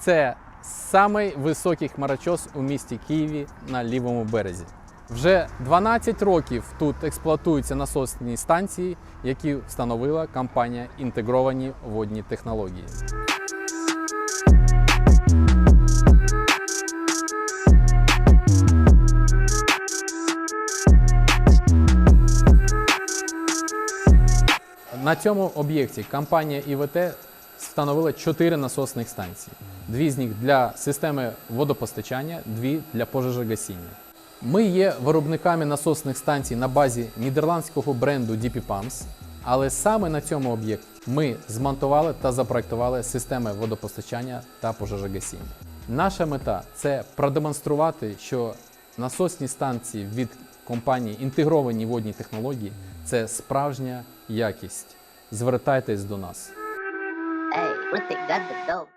Це самий високий хмарочос у місті Києві на лівому березі. Вже 12 років тут експлуатуються насосні станції, які встановила компанія Інтегровані водні технології. На цьому об'єкті компанія ІВТ встановила 4 насосних станції. Дві з них для системи водопостачання, дві для пожежогасіння. Ми є виробниками насосних станцій на базі нідерландського бренду DP Pumps, але саме на цьому об'єкті ми змонтували та запроектували системи водопостачання та пожежогасіння. Наша мета це продемонструвати, що насосні станції від компанії інтегровані водні технології це справжня якість. Звертайтесь до нас. What they got the dog.